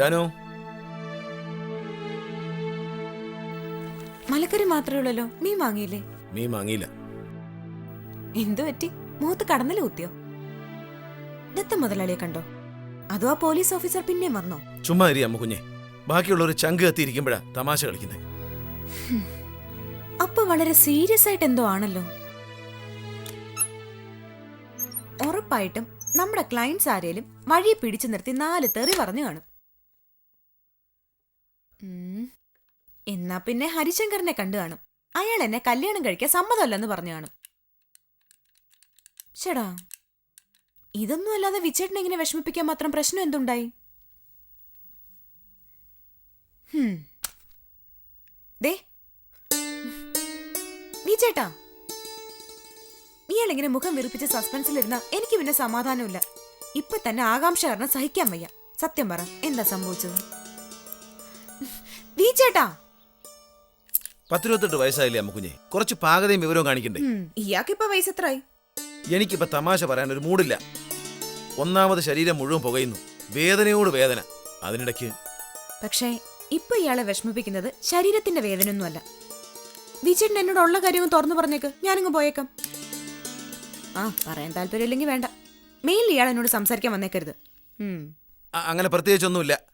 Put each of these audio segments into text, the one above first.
ജാനു? മലക്കറി മാത്രമേ ഉള്ളല്ലോ. മീൻ വാങ്ങിയില്ലേ? മീൻ വാങ്ങിയില്ല. എന്തു പറ്റി? മൂത്ത് കടന്നൽ കുത്തിയോ? ദത്ത മുതലാളിയെ കണ്ടോ? അതോ ആ പോലീസ് ഓഫീസർ പിന്നെ വന്നോ? ചുമ്മാ അമ്മ കുഞ്ഞെ. ബാക്കിയുള്ളവർ ചങ്ക് കത്തിയിരിക്കുമ്പോഴാ തമാശ കളിക്കുന്നത് അപ്പൊ വളരെ സീരിയസ് ആയിട്ട് എന്തോ ആണല്ലോ. ഉറപ്പായിട്ടും നമ്മുടെ ക്ലയൻസ് ആരേലും വഴി പിടിച്ചു നിർത്തി നാല് തെറി പറഞ്ഞു കാണും. എന്നാ പിന്നെ ഹരിശങ്കറിനെ കണ്ടു കാണും. അയാൾ എന്നെ കല്യാണം കഴിക്കാൻ സമ്മതമല്ലെന്ന് പറഞ്ഞു കാണും. ചേടാ ഇതൊന്നും അല്ലാതെ വിച്ചേട്ടനെ ഇങ്ങനെ വിഷമിപ്പിക്കാൻ മാത്രം പ്രശ്നം എന്തുണ്ടായി. ദേ. വിജേട്ടാ ഇയാളിങ്ങനെ മുഖം വിറിപ്പിച്ച് സസ്പെൻസിലിരുന്ന എനിക്ക് പിന്നെ സമാധാനമില്ല. ഇപ്പൊ തന്നെ ആകാംക്ഷ കാരണം സഹിക്കാൻ വയ്യ. സത്യം പറ എന്താ സംഭവിച്ചത്? വിജേട്ടാ പത്തിരുപത്തെട്ട് വയസ്സായില്ലേ അമ്മ കുഞ്ഞെ? കുറച്ച് പാകതയും വിവരവും കാണിക്കണ്ടേ? ഉം, വയസ്സ് എത്രയായി എനിക്കിപ്പോ തമാശ പറയാൻ ഒരു മൂടില്ല. ഒന്നാമത് ശരീരം മുഴുവൻ പുകയുന്നു. വേദനയോട് വേദന. അതിനിടയ്ക്ക് പക്ഷേ ഇപ്പൊ ഇയാളെ വിഷമിപ്പിക്കുന്നത് ശരീരത്തിന്റെ വേദനയൊന്നുമല്ല. വിജേട്ടൻ എന്നോട് ഉള്ള കാര്യം തുറന്നു പറഞ്ഞേക്ക്. ഞാനിങ്ങ് പോയേക്കാം. ആ പറയാൻ താല്പര്യമില്ലെങ്കിൽ വേണ്ട. മെയിൽ ഇയാൾ എന്നോട് സംസാരിക്കാൻ വന്നേക്കരുത്. അങ്ങനെ പ്രത്യേകിച്ചൊന്നുമില്ല.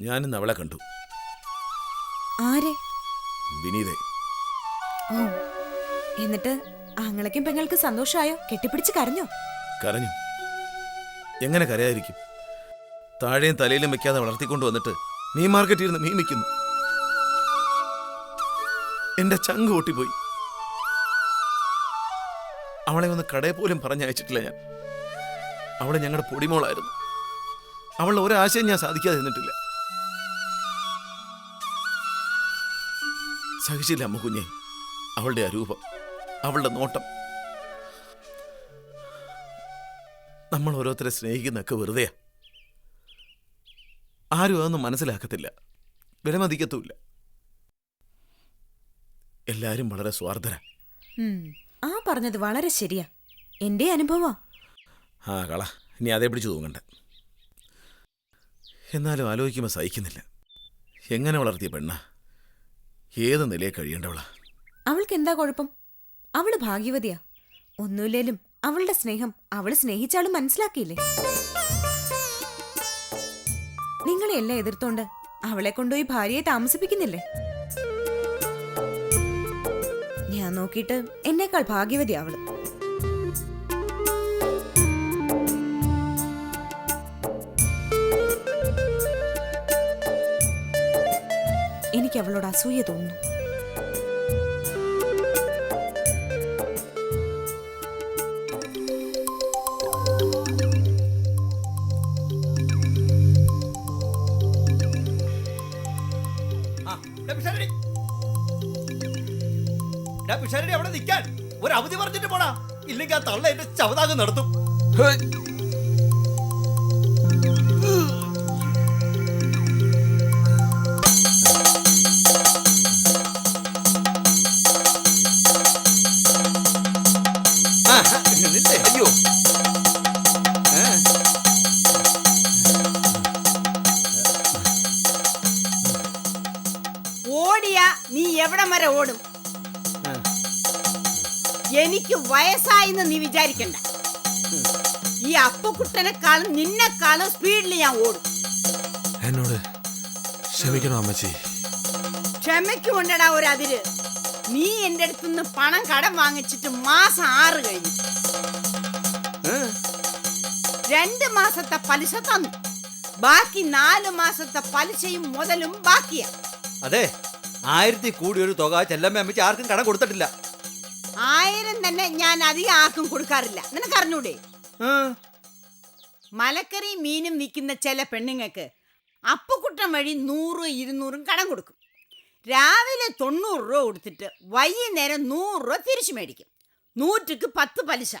ഞാനിന്ന് അവളെ കണ്ടു. ആരെ? വിനീതെ. ഓ എന്നിട്ട് ആങ്ങളക്കും പെങ്ങൾക്കും സന്തോഷമായോ? കെട്ടിപ്പിടിച്ച് കരഞ്ഞോ? കരഞ്ഞു. എങ്ങനെ കരയായിരിക്കും താഴെയും തലയിലും വെക്കാതെ വളർത്തിക്കൊണ്ട് വന്നിട്ട് മീൻ മാർക്കറ്റിൽ നിന്ന് മീൻ വിൽക്കുന്നു. എന്റെ ചങ്ക് പൊട്ടിപ്പോയി. അവളെ ഒന്ന് കടയിൽ പോലും പറഞ്ഞയച്ചിട്ടില്ല ഞാൻ. അവളെ ഞങ്ങളുടെ പൊടിമോളായിരുന്നു. അവളുടെ ഒരാശയം ഞാൻ സാധിക്കാതെ നിന്നിട്ടില്ല. സഹിച്ചില്ല അമ്മ കുഞ്ഞെ അവളുടെ ആ രൂപം അവളുടെ നോട്ടം. നമ്മൾ ഓരോരുത്തരെ സ്നേഹിക്കുന്നൊക്കെ വെറുതെയാ. ആരും അതൊന്നും മനസ്സിലാക്കത്തില്ല. വിലമതിക്കത്തുമില്ല. എല്ലാരും വളരെ സ്വാർത്ഥര. ആ പറഞ്ഞത് വളരെ ശരിയാ. എന്റെ അനുഭവം ആ കള. ഇനി അതേ പിടിച്ചു തൂങ്ങണ്ട. എന്നാലും ആലോചിക്കുമ്പോൾ സഹിക്കുന്നില്ല. എങ്ങനെ വളർത്തിയ പെണ്ണ? ഏത് നിലയെ കഴിയേണ്ടവളാ? അവൾക്ക് എന്താ കുഴപ്പം? അവൾ ഭാഗ്യവതിയാ. ഒന്നുമില്ലേലും അവളുടെ സ്നേഹം അവൾ സ്നേഹിച്ചാലും മനസ്സിലാക്കിയില്ലേ? നിങ്ങളെ എല്ലാം എതിർത്തോണ്ട് അവളെ കൊണ്ടുപോയി ഭാര്യയെ താമസിപ്പിക്കുന്നില്ലേ? ഞാൻ നോക്കിയിട്ട് എന്നേക്കാൾ ഭാഗ്യവതി അവൾ. എനിക്ക് അവളോട് അസൂയ തോന്നുന്നു. അവിടെ നിൽക്കാൻ. ഒരു അവധി പറഞ്ഞിട്ട് പോടാ. ഇല്ലെങ്കിൽ ആ തള്ള എന്റെ ചവതാകം നടത്തും. നീ എവിടെ വരെ ഓടും? എനിക്ക് വയസ്സായിന്ന് നീ വിചാരിക്കണ്ട. ഈ അപ്പക്കുട്ടനെക്കാളും നിന്നെക്കാളും സ്പീഡിൽ ഞാൻ ഓടും. എന്നോട് ക്ഷമിക്കണം അമ്മച്ചി. ക്ഷമയ്ക്ക് കൊണ്ടടാ ഒരു അതിര് നീ എന്റെ അടുത്തുനിന്ന് പണം കടം വാങ്ങിച്ചിട്ട് മാസം ആറ് കഴിഞ്ഞു. രണ്ട് മാസത്തെ പലിശ തന്നു. ബാക്കി നാല് മാസത്തെ പലിശയും മുതലും ബാക്കിയാ. അതെ. ആയിരത്തി കൂടി ഒരു തുക ചെല്ലമ്മ അമ്മച്ചി ആർക്കും കടം കൊടുത്തിട്ടില്ല. ആയിരം തന്നെ ഞാൻ അധികം ആർക്കും കൊടുക്കാറില്ല. നിനക്ക് അറിഞ്ഞൂടെ? മലക്കറി മീനും വിൽക്കുന്ന ചില പെണ്ണുങ്ങൾക്ക് അപ്പുക്കുട്ടം വഴി നൂറും ഇരുന്നൂറും കടം കൊടുക്കും. രാവിലെ തൊണ്ണൂറ് രൂപ കൊടുത്തിട്ട് വൈകുന്നേരം നൂറ് രൂപ തിരിച്ചു മേടിക്കും. നൂറ്റിക്ക് പത്ത് പലിശ.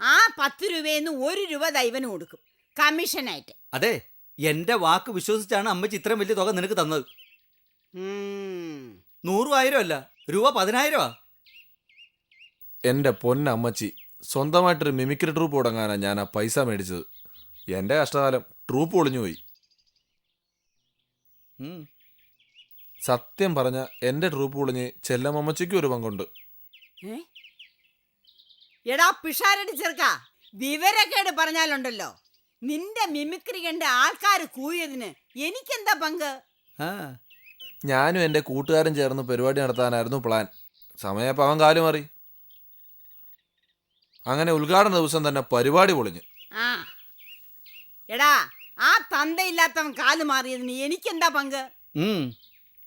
ആ പത്ത് രൂപയിൽ നിന്ന് ഒരു രൂപ ദൈവന് കൊടുക്കും. കമ്മീഷനായിട്ട്. അതെ എന്റെ വാക്ക് വിശ്വസിച്ചാണ് അമ്മച്ചി ഇത്രയും വലിയ തുക നിനക്ക് തന്നത്. നൂറും ആയിരം അല്ല രൂപ പതിനായിരമാ. എന്റെ പൊന്നമ്മച്ചി സ്വന്തമായിട്ടൊരു മിമിക്രി ട്രൂപ്പ് തുടങ്ങാനാണ് ഞാൻ ആ പൈസ മേടിച്ചത്. എന്റെ കഷ്ടകാലം ട്രൂപ്പ് ഒളിഞ്ഞു പോയി. സത്യം പറഞ്ഞ എന്റെ ട്രൂപ്പ് ഒളിഞ്ഞ് ചെല്ലമ്മച്ചിക്കും ഒരു പങ്കുണ്ട്? എടാ പിഷാരടി ചെറുക്ക വിവരക്കേട് പറഞ്ഞാലുണ്ടല്ലോ. നിന്റെ മിമിക്രി കണ്ട് ആൾക്കാർ കൂയതിന് എനിക്കെന്താ പങ്ക്? ആ. ഞാനും എന്റെ കൂട്ടുകാരും ചേർന്ന് പരിപാടി നടത്താനായിരുന്നു പ്ലാൻ സമയപ്പോൾ അവൻ കാലു മാറി. അങ്ങനെ ഉദ്ഘാടന ദിവസം തന്നെ പരിപാടി പൊളിഞ്ഞു. ആ. എടാ ആ തന്തയില്ലാത്തവൻ കാൽ മാറിയതിന് എനിക്കെന്താ പങ്ക്.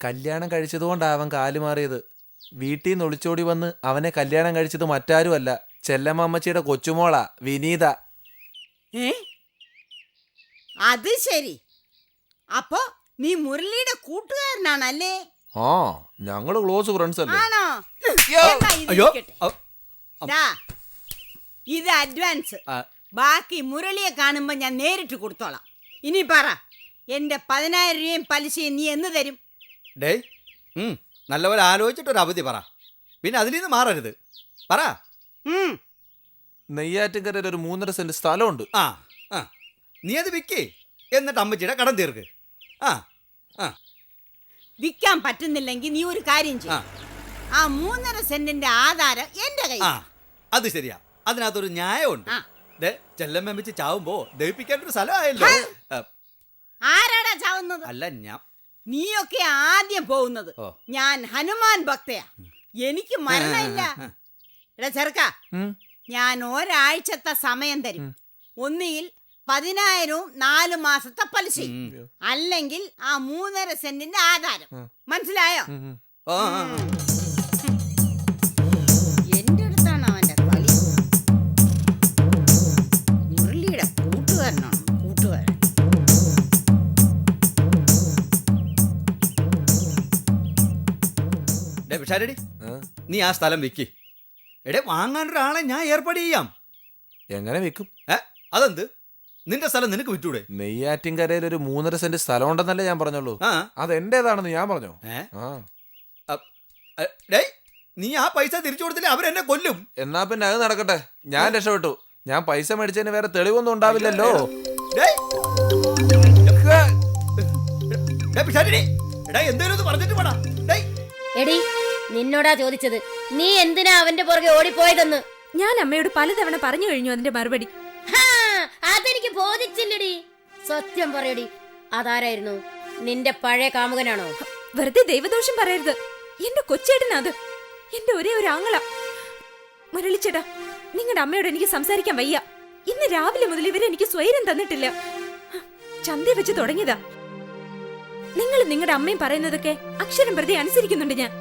കല്യാണം കഴിച്ചതുകൊണ്ടാണ് അവൻ കാലു മാറിയത്. വീട്ടിൽ നിന്ന് ഒളിച്ചോടി വന്ന് അവനെ കല്യാണം കഴിച്ചത് മറ്റാരുമല്ല. ചെല്ലമ്മച്ചിയുടെ കൊച്ചുമോളാ വിനീത. ഏ? അത് ശരി. അപ്പോ നീ മുരളിയുടെ കൂട്ടുകാരനാണല്ലേ? ആ ഞങ്ങൾ ക്ലോസ് ഫ്രണ്ട്സ് അല്ലേ? ആണോ? എന്നാ ഇത് അയ്യോ ഇരിക്കട്ടെ. അ- ദാ, ഇത് അഡ്വാൻസ് ആ, ബാക്കി മുരളിയെ കാണുമ്പോ ഞാൻ നേരിട്ട് കൊടുത്തോളാം. ഇനി പറ എന്റെ പതിനായിരം രൂപയും പലിശയും നീ എന്ന് തരും? ഡേ ഉം, നല്ലപോലെ ആലോചിച്ചിട്ട് ഒരു അവധി പറ. പിന്നെ അതിൽ നിന്ന് മാറരുത്. പറ. ഉം. നെയ്യാറ്റിൻകരയിൽ ഒരു മൂന്നര സെന്റ് സ്ഥലമുണ്ട്. ആ ആ. നീ അത് വിൽക്കേ എന്നിട്ട് അമ്മച്ചിയുടെ കടം തീർക്ക്. ആ ആ. വിൽക്കാൻ പറ്റുന്നില്ലെങ്കിൽ നീ ഒരു കാര്യം ചെയ്യാം. ആ. മൂന്നര സെന്റിന്റെ ആധാരം എന്റെ കൈ ആ അത് ശരിയാ. അതിനകത്തൊരു ന്യായമുണ്ട്. ചെല്ലമ്മ വെച്ച് ചാവുമ്പോ ദഹിപ്പിക്കാൻ ഒരു സ്ഥലമായല്ലോ. ആരാടാ ചാവുന്നത്? അല്ല ഞാൻ നീയൊക്കെ ആദ്യം പോകുന്നത് ഞാൻ ഹനുമാൻ ഭക്തയാ. എനിക്ക് മരണമില്ല. എടാ ചെറുക്ക ഞാൻ ഒരാഴ്ചത്തെ സമയം തരും. ഒന്നുകിൽ പതിനായിരവും നാലു മാസത്തെ പലിശയും ഉം. അല്ലെങ്കിൽ ആ മൂന്നര സെന്റിന്റെ ആധാരം. മനസ്സിലായോ. എന്റെ അടുത്താണ് അവന്റെ കളി. മുരളിയുടെ കൂട്ടുകാരനാണ് കൂട്ടുകാരൻ. ഡേ പിഷാരടി നീ ആ സ്ഥലം വിൽക്കി എടേ വാങ്ങാൻ ഒരാളെ ഞാൻ ഏർപ്പാട് ചെയ്യാം. എങ്ങനെ വിൽക്കും ഏ അതെന്ത്? നിന്റെ സ്ഥലം നിനക്ക് വിറ്റൂടെ? നെയ്യാറ്റിൻകരയിൽ ഒരു മൂന്നര സെന്റ് സ്ഥലം ഉണ്ടെന്നല്ലേ ഞാൻ പറഞ്ഞോളൂ ആ. അത് എന്റേതാണെന്ന് ഞാൻ പറഞ്ഞു? ഏ? ആ. അ- ഡേയ് നീ ആ പൈസ തിരിച്ചു കൊടുത്തില്ല? അവരെന്നെ കൊല്ലും. എന്നാ പിന്നെ അത് നടക്കട്ടെ. ഞാൻ രക്ഷപ്പെട്ടു. ഞാൻ പൈസ മേടിച്ചതിന് വേറെ തെളിവൊന്നും ഉണ്ടാവില്ലല്ലോ. ഡേയ്. ഡേ പിഷാരടി. എടാ എന്തേലും ഒന്ന് പറഞ്ഞിട്ട് പോടാ. ഡേയ്. എടി നിന്നോടാ ചോദിച്ചത്. നീ എന്തിനാ അവന്റെ പുറകെ ഓടിപ്പോയതെന്ന്? ഞാൻ അമ്മയോട് പലതവണ പറഞ്ഞു കഴിഞ്ഞു അതിന്റെ മറുപടി. ബോധിച്ചില്ലടി. സത്യം പറയടി. അതാരായിരുന്നു? നിന്റെ പഴയ കാമുകനാണോ? വെറുതെ ദൈവദോഷം പറയരുത്. എന്റെ കൊച്ചേട്ടനാ അത് എന്റെ ഒരേ ഒരു ആങ്ങള. മുരളിച്ചേട്ടാ നിങ്ങളുടെ അമ്മയോട് എനിക്ക് സംസാരിക്കാൻ വയ്യ. ഇന്ന് രാവിലെ മുതൽ ഇവരെനിക്ക് സ്വൈരം തന്നിട്ടില്ല. ചന്തി വെച്ച് തുടങ്ങിയതാ. നിങ്ങൾ നിങ്ങളുടെ അമ്മയും പറയുന്നതൊക്കെ അക്ഷരം പ്രതി അനുസരിക്കുന്നുണ്ട് ഞാൻ.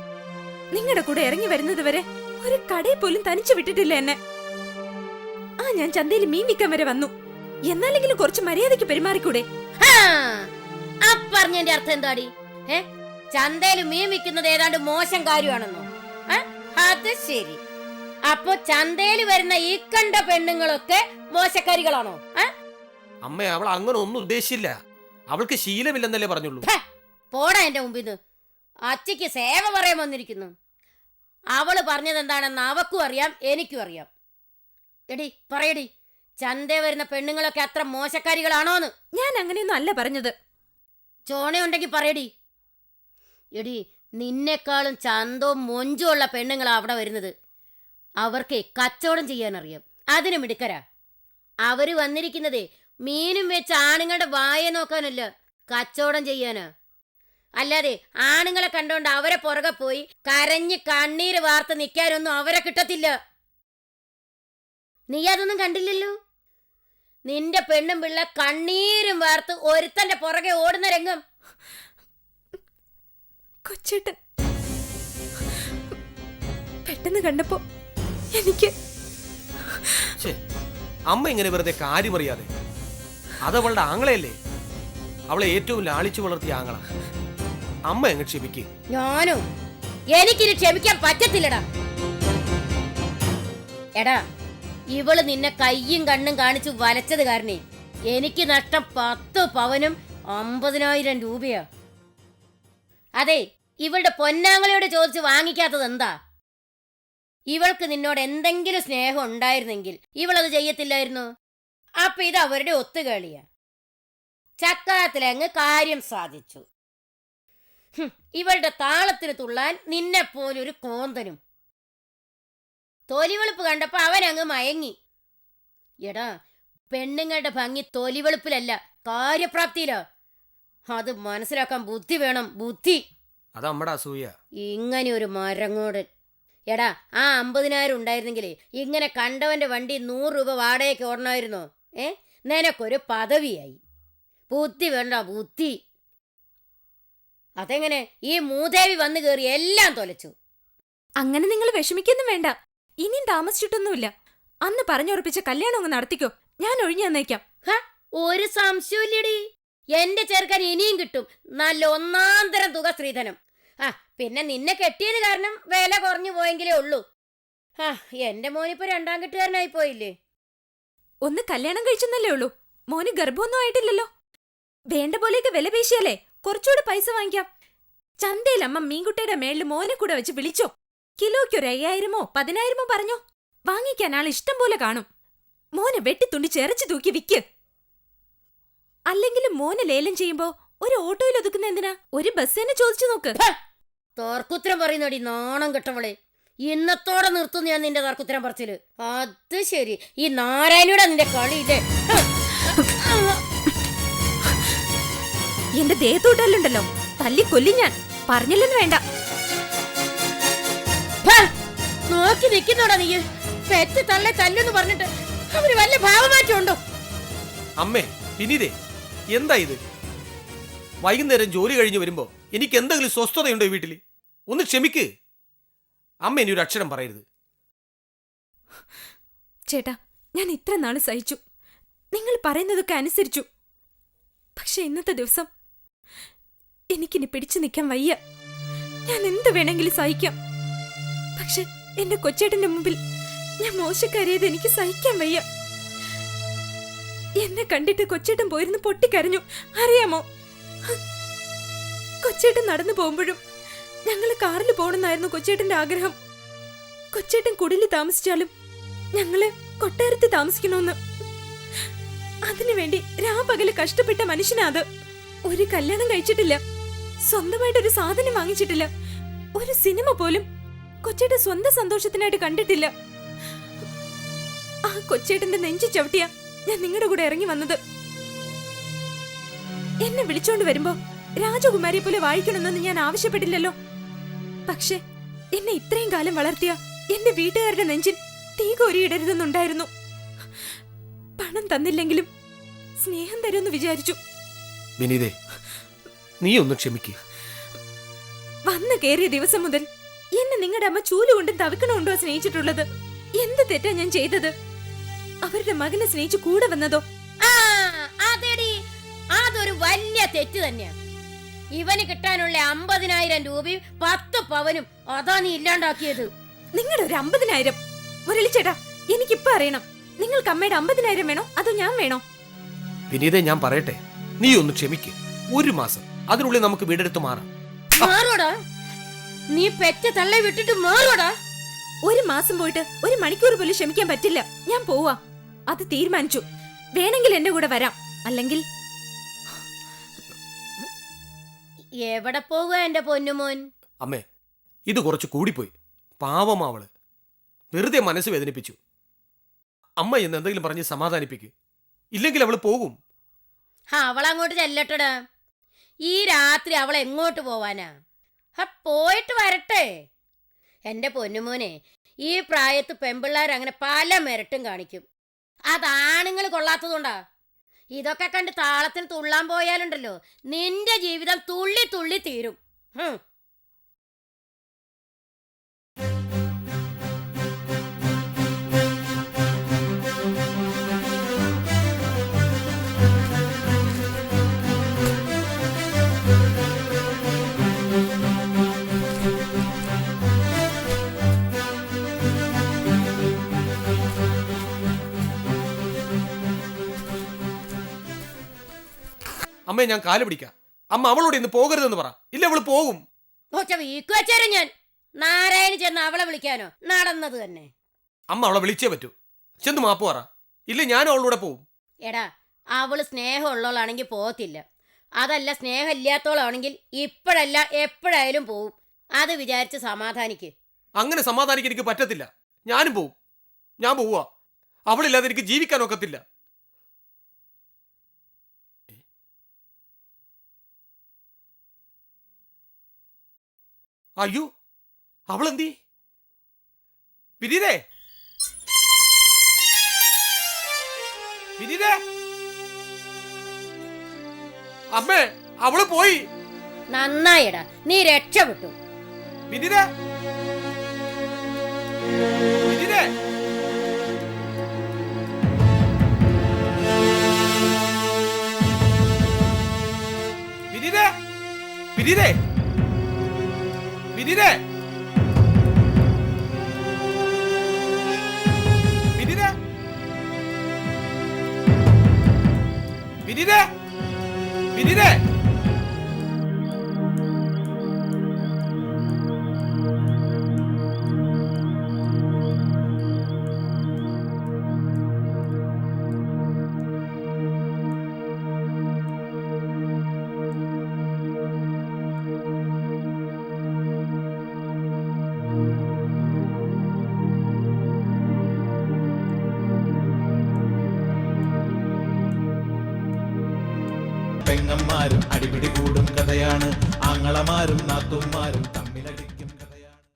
നിങ്ങളുടെ കൂടെ ഇറങ്ങി വരുന്നത് വരെ ഒരു കടയിൽ പോലും തനിച്ചു വിട്ടിട്ടില്ല എന്നെ. ആ ഞാൻ ചന്തയിൽ മീൻ വിൽക്കാൻ വരെ വന്നു. എന്നാലെങ്കിലും കുറച്ച് മര്യാദയ്ക്ക് പെരുമാറിക്കൂടെ? ആ പറഞ്ഞതിന്റെ അർത്ഥം എന്താടി? ഏ? ചന്തയിൽ മീൻ വിൽക്കുന്നത് ഏതാണ്ട് മോശം കാര്യമാണെന്നോ? അത് ശരി. അപ്പൊ ചന്തയിൽ വരുന്ന ഈ കണ്ട പെണ്ണുങ്ങളൊക്കെ മോശക്കാരികളാണോ? അമ്മ അവൾ അങ്ങനെ ഒന്നും ഉദ്ദേശിച്ചില്ല. അവൾക്ക് ശീലമില്ലെന്നല്ലേ പറഞ്ഞുള്ളൂ. പോടാ എന്റെ മുമ്പിൽ അച്ചയ്ക്ക് സേവ പറയാൻ വന്നിരിക്കുന്നു. അവൾ പറഞ്ഞത് എന്താണെന്ന് അവക്കും അറിയാം എനിക്കും അറിയാം. എടി പറയടി. ചന്ത വരുന്ന പെണ്ണുങ്ങളൊക്കെ അത്ര മോശക്കാരികളാണോന്ന്? ഞാൻ അങ്ങനെയൊന്നും അല്ല പറഞ്ഞത്. ചോണയുണ്ടെങ്കിൽ പറയടി. എടി നിന്നെക്കാളും ചന്തവും മൊഞ്ചും ഉള്ള പെണ്ണുങ്ങളാ അവിടെ വരുന്നത്. അവർക്ക് കച്ചവടം ചെയ്യാൻ അറിയാം അതിന് മിടുക്കരാ. അവർ വന്നിരിക്കുന്നതേ മീനും വെച്ച് ആണുങ്ങളുടെ വായ നോക്കാനല്ല കച്ചവടം ചെയ്യാനാ. അല്ലാതെ ആണുങ്ങളെ കണ്ടോണ്ട് അവരെ പുറകെ പോയി കരഞ്ഞ് കണ്ണീര് വാർത്ത് നിൽക്കാനൊന്നും അവരെ കിട്ടത്തില്ല. നീ അതൊന്നും കണ്ടില്ലല്ലോ? നിന്റെ പെണ്ണും പിള്ള കണ്ണീരും വാർത്ത് ഒരുത്തന്റെ പുറകെ ഓടുന്ന രംഗം കൊച്ചേട്ടൻ പെട്ടെന്ന് കണ്ടപ്പോ എനിക്ക് അമ്മ ഇങ്ങനെ വെറുതെ കാര്യമറിയാതെ അതവളുടെ ആങ്ങളയല്ലേ? അവളെ ഏറ്റവും ലാളിച്ചു വളർത്തിയ ആങ്ങള. അമ്മ എങ്ങ് ക്ഷമിക്ക്. ഞാനോ എനിക്കിനി ക്ഷമിക്കാൻ പറ്റത്തില്ലടാ. എടാ ഇവൾ നിന്നെ കയ്യും കണ്ണും കാണിച്ചു വലച്ചത് കാരണേ. എനിക്ക് നഷ്ടം പത്ത് പവനും അമ്പതിനായിരം രൂപയാ. അതെ ഇവളുടെ പൊന്നാങ്ങളയോട് ചോദിച്ച് വാങ്ങിക്കാത്തത് എന്താ? ഇവൾക്ക് നിന്നോട് എന്തെങ്കിലും സ്നേഹം ഉണ്ടായിരുന്നെങ്കിൽ ഇവളത് ചെയ്യത്തില്ലായിരുന്നു. അപ്പൊ ഇത് അവരുടെ ഒത്തുകളിയാ. ചക്കാത്തിലങ്ങ് കാര്യം സാധിച്ചു. ഇവളുടെ താളത്തിന് തുള്ളാൻ നിന്നെ പോലൊരു കോന്തനും തൊലിവെളുപ്പ് കണ്ടപ്പോ അവൻ അങ്ങ് മയങ്ങി. എടാ പെണ്ണുങ്ങളുടെ ഭംഗി തൊലിവെളുപ്പിലല്ല കാര്യപ്രാപ്തിയിലാ. അത് മനസ്സിലാക്കാൻ ബുദ്ധി വേണം ബുദ്ധി. അത് നമ്മുടെ അസൂയ. ഇങ്ങനെ ഒരു മരങ്ങോടൻ. എടാ ആ അമ്പതിനായിരം ഉണ്ടായിരുന്നെങ്കിലേ ഇങ്ങനെ കണ്ടവന്റെ വണ്ടി നൂറ് രൂപ വാടകയ്ക്ക് ഓടണമായിരുന്നോ ഏ? നിനക്കൊരു പദവിയായി. ബുദ്ധി വേണ്ട ബുദ്ധി. അതെങ്ങനെ ഈ മൂദേവി വന്നു കയറി എല്ലാം തൊലച്ചു? അങ്ങനെ നിങ്ങൾ വിഷമിക്കൊന്നും വേണ്ട. ഇനിയും താമസിച്ചിട്ടൊന്നുമില്ല. അന്ന് പറഞ്ഞുറപ്പിച്ച കല്യാണം അങ്ങ് നടത്തിക്കോ. ഞാൻ ഒഴിഞ്ഞു തന്നേക്കാം ഒരു സംശയമില്ലടി എന്റെ ചെറുക്കൻ ഇനിയും കിട്ടും. നല്ല ഒന്നാം തരം തുക സ്ത്രീധനം. ആ പിന്നെ നിന്നെ കെട്ടിയത് കാരണം വില കുറഞ്ഞു പോയെങ്കിലേ ഉള്ളൂ. ആ എന്റെ മോനിപ്പോ രണ്ടാം കെട്ടുകാരനായി പോയില്ലേ? ഒന്ന് കല്യാണം കഴിച്ചെന്നല്ലേ ഉള്ളൂ. മോന് ഗർഭമൊന്നും ആയിട്ടില്ലല്ലോ. വേണ്ട പോലെയൊക്കെ വില പേശിയാലേ. കുറച്ചുകൂടെ പൈസ വാങ്ങിക്കാം. ചന്തയിൽ അമ്മ മീൻകുട്ടിയുടെ മേളിൽ മോനെ കൂടെ വെച്ച് വിളിച്ചോ. കിലോയ്ക്ക് ഒരു അയ്യായിരമോ പതിനായിരമോ പറഞ്ഞോ? വാങ്ങിക്കാൻ ആൾ ഇഷ്ടം പോലെ കാണും. മോനെ വെട്ടിത്തുണ്ടി ചെറിച്ചു തൂക്കി വിക്ക്. അല്ലെങ്കിലും മോനെ ലേലം ചെയ്യുമ്പോ ഒരു ഓട്ടോയിൽ ഒതുക്കുന്ന എന്തിനാ? ഒരു ബസ് തന്നെ ചോദിച്ചു നോക്ക്. തർക്കുത്തരം പറയുന്നടി നാണം കെട്ടവളെ. ഇന്നത്തോടെ നിർത്തുന്നു ഞാൻ നിന്റെ തർക്കുത്തരം പറച്ചിൽ. അത് ശരി. ഈ നാരായണിയുടെ നിന്റെ കളിയില്ലേ എന്റെ ദേഹത്തോട്ടല്ലുണ്ടല്ലോ. തല്ലി കൊല്ലി ഞാൻ. പറഞ്ഞില്ലെന്ന് വേണ്ട. നോക്കി നിൽക്കുന്നോടാ നീ. പെറ്റ് തള്ളെ തല്ലെന്ന് പറഞ്ഞിട്ട് അവർ വല്ല ഭാവമാറ്റം ഉണ്ടോ അമ്മേ പിന്നീതേ എന്താ ഇത്? വൈകുന്നേരം ജോലി കഴിഞ്ഞു വരുമ്പോ എനിക്ക് എന്തെങ്കിലും സ്വസ്ഥതയുണ്ടോ ഈ വീട്ടിൽ ഒന്ന് ക്ഷമിക്ക്. അമ്മ ഇനി ഒരു അക്ഷരം പറയരുത്. ചേട്ടാ ഞാൻ ഇത്ര നാൾ സഹിച്ചു. നിങ്ങൾ പറയുന്നതൊക്കെ അനുസരിച്ചു. പക്ഷെ ഇന്നത്തെ ദിവസം എനിക്കിനി പിടിച്ചു നിൽക്കാൻ വയ്യ. ഞാൻ എന്ത് വേണമെങ്കിലും സഹിക്കാം. പക്ഷെ എന്റെ കൊച്ചേട്ടന്റെ മുമ്പിൽ ഞാൻ മോശക്കാരിയത് എനിക്ക് സഹിക്കാൻ വയ്യ. എന്നെ കണ്ടിട്ട് കൊച്ചേട്ടൻ പോയിരുന്ന് പൊട്ടിക്കരഞ്ഞു. അറിയാമോ? കൊച്ചേട്ടൻ നടന്നു പോകുമ്പോഴും ഞങ്ങൾ കാറിൽ പോകണമെന്നായിരുന്നു കൊച്ചേട്ടന്റെ ആഗ്രഹം. കൊച്ചേട്ടൻ കുടിലി താമസിച്ചാലും ഞങ്ങൾ കൊട്ടാരത്തിൽ താമസിക്കണമെന്ന്. അതിനുവേണ്ടി രാപകൽ കഷ്ടപ്പെട്ട മനുഷ്യനാത് ഒരു കല്യാണം കഴിച്ചിട്ടില്ല. സ്വന്തമായിട്ട് ഒരു സാധനം വാങ്ങിച്ചിട്ടില്ല. ഒരു സിനിമ പോലും കൊച്ചേട്ടൻ സ്വന്തം സന്തോഷത്തിനായിട്ട് കണ്ടിട്ടില്ല. ആ കൊച്ചേട്ടന്റെ നെഞ്ചു ചവിട്ടിയ ഞാൻ നിങ്ങളുടെ കൂടെ ഇറങ്ങി വന്നത്. എന്നെ വിളിച്ചോണ്ട് വരുമ്പോ രാജകുമാരിയെ പോലെ വായിക്കണമെന്നൊന്നും ഞാൻ ആവശ്യപ്പെട്ടില്ലല്ലോ പക്ഷെ എന്നെ ഇത്രയും കാലം വളർത്തിയ എന്റെ വീട്ടുകാരുടെ നെഞ്ചിൽ തീ കോരിയിടരുതെന്നുണ്ടായിരുന്നു. പണം തന്നില്ലെങ്കിലും സ്നേഹം തരുമെന്ന് വിചാരിച്ചു. വിനീതേ നീ ഒന്ന് ക്ഷമിക്ക്. വന്നു കയറിയ ദിവസം മുതൽ എന്നെ നിങ്ങളുടെ അമ്മ ചൂലുകൊണ്ടും തവിക്കണമുണ്ടോ സ്നേഹിച്ചിട്ടുള്ളത്? എന്ത് തെറ്റാ ഞാൻ ചെയ്തത്? അവരുടെ മകനെ സ്നേഹിച്ച് കൂടെ വന്നതോ? അതെടി. അതൊരു വലിയ തെറ്റ് തന്നെയാ. ഇവന് കിട്ടാനുള്ള അമ്പതിനായിരം രൂപയും പത്ത് പവനും അതാ നീ ഇല്ലാണ്ടാക്കിയത്. നിങ്ങളുടെ ഒരു അമ്പതിനായിരം? മുരളിച്ചേട്ടാ എനിക്കിപ്പോ അറിയണം. നിങ്ങൾക്ക് അമ്മയുടെ അമ്പതിനായിരം വേണോ? അതോ ഞാൻ വേണോ? വിനീതെ ഞാൻ പറയട്ടെ. നീ ഒന്ന് ക്ഷമിക്ക്. ഒരു മാസം. അതിനുള്ളിൽ നമുക്ക് വീടെടുത്ത് മാറാം. മാറോടാ. നീ പെറ്റ തള്ളെ വിട്ടിട്ട് മാറോടാ. ഒരു മാസം പോയിട്ട് ഒരു മണിക്കൂർ പോലും ക്ഷമിക്കാൻ പറ്റില്ല. ഞാൻ പോവാ. അത് തീരുമാനിച്ചു. വേണമെങ്കിൽ എന്റെ കൂടെ വരാം. അല്ലെങ്കിൽ എവിടെ പോവുക എന്റെ പൊന്നുമോൻ? അമ്മേ ഇത് കുറച്ച് കൂടിപ്പോയി. പാവം അവൾ. വെറുതെ മനസ്സ് വേദനിപ്പിച്ചു. അമ്മ എന്ന് എന്തെങ്കിലും പറഞ്ഞ് സമാധാനിപ്പിക്ക്. ഇല്ലെങ്കിൽ അവൾ പോകും. അവളങ്ങോട്ട് ചെല്ലട്ടടാ. ഈ രാത്രി അവൾ എങ്ങോട്ട് പോവാനാ? പോയിട്ട് വരട്ടെ. എന്റെ പൊന്നുമോനെ ഈ പ്രായത്ത് പെമ്പിള്ളാരങ്ങനെ പല മെരട്ടും കാണിക്കും. അതാണുങ്ങൾ കൊള്ളാത്തതുകൊണ്ടാ. ഇതൊക്കെ കണ്ട് താളത്തിന് തുള്ളാൻ പോയാലുണ്ടല്ലോ. നിന്റെ ജീവിതം തുള്ളി തുള്ളി തീരും. ഹും. അമ്മേ ഞാൻ കാൽ പിടിക്കാം. അമ്മ അവളോട് ഇന്ന് പോകരുതെന്ന് പറ. ഇല്ല അവൾ പോകും. വീക്ക് വെച്ചേരും ഞാൻ. നാരായണ ചെന്ന് അവളെ വിളിക്കാനോ? നടന്നത് തന്നെ. അമ്മ അവളെ വിളിച്ചേ പറ്റൂ. ചെന്ന് മാപ്പ് പറ. ഇല്ല ഞാൻ അവളൂടെ പോവും. എടാ അവൾ സ്നേഹമുള്ളവളാണെങ്കിൽ പോകത്തില്ല. അതല്ല സ്നേഹമില്ലാത്തോളാണെങ്കിൽ ഇപ്പോഴല്ല എപ്പോഴായാലും പോവും. അത് വിചാരിച്ച് സമാധാനിക്ക്. അങ്ങനെ സമാധാനിക്കാൻ എനിക്ക് പറ്റത്തില്ല. ഞാനും പോവും. ഞാൻ പോവുക അവളില്ലാതെ എനിക്ക് ജീവിക്കാൻ ഒക്കത്തില്ല. അയ്യോ അവളെന്തി? പിന്നീരേ പിന്നീരേ അമ്മേ അവൾ പോയി. നന്നായിടാ നീ രക്ഷപ്പെട്ടു. പിന്നീരേ പിന്നീരേ പിന്നീരേ പിന്നീരേ Medine! Medine! Medine! Medine! പെങ്ങന്മാരും അടിപിടി കൂടും കഥയാണ്. ആങ്ങളമാരും നാത്തുമാരും